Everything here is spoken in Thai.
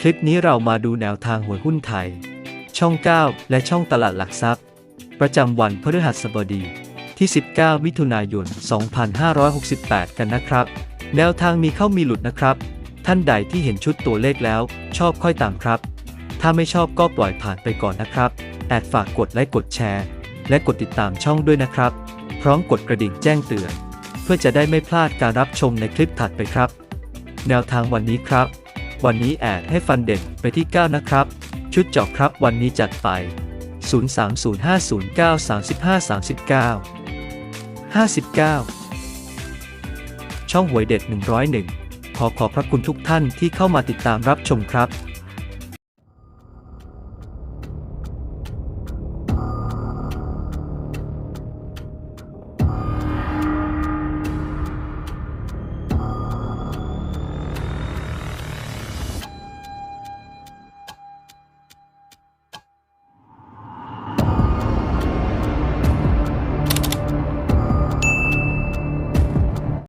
คลิปนี้เรามาดูแนวทางหวยหุ้นไทย ช่อง 9 และช่องตลาดหลักทรัพย์ ประจำวันพฤหัสบดีที่ 19 มิถุนายน 2568 กันนะครับ แนวทางมีเข้ามีหลุดนะครับ ท่านใดที่เห็นชุดตัวเลขแล้ว ชอบค่อยตามครับ ถ้าไม่ชอบก็ปล่อยผ่านไปก่อนนะครับ แอดฝากกดไลค์กดแชร์ และกดติดตามช่องด้วยนะครับ พร้อมกดกระดิ่งแจ้งเตือน เพื่อจะได้ไม่พลาดการรับชมในคลิปถัดไปครับ แนวทางวันนี้ครับ วันนี้แอดให้ฟันเด่นไปที่ 9 นะครับ ชุดเจาะครับวันนี้จัดไป 0305093539 59 ช่องหวยเด็ด 101 ขอขอบพระคุณทุกท่านที่เข้ามาติดตามรับชมครับ